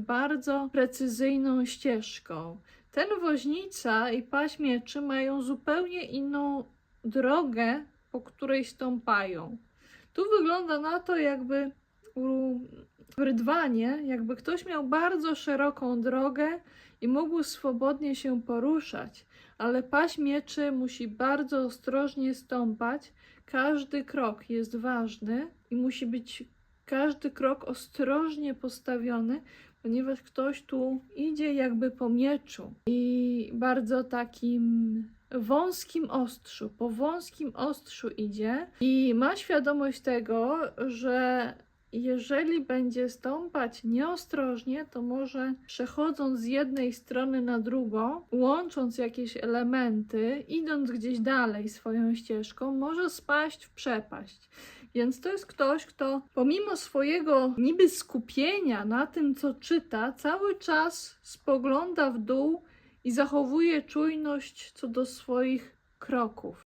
bardzo precyzyjną ścieżką. Ten woźnica i paź mieczy mają zupełnie inną drogę, po której stąpają. Tu wygląda na to, jakby w rydwanie, jakby ktoś miał bardzo szeroką drogę i mógł swobodnie się poruszać, ale paź mieczy musi bardzo ostrożnie stąpać. Każdy krok jest ważny i musi być każdy krok ostrożnie postawiony, ponieważ ktoś tu idzie jakby po mieczu. I bardzo takim wąskim ostrzu, po wąskim ostrzu idzie i ma świadomość tego, że jeżeli będzie stąpać nieostrożnie, to może przechodząc z jednej strony na drugą, łącząc jakieś elementy, idąc gdzieś dalej swoją ścieżką, może spaść w przepaść. Więc to jest ktoś, kto pomimo swojego niby skupienia na tym, co czyta, cały czas spogląda w dół i zachowuje czujność co do swoich kroków.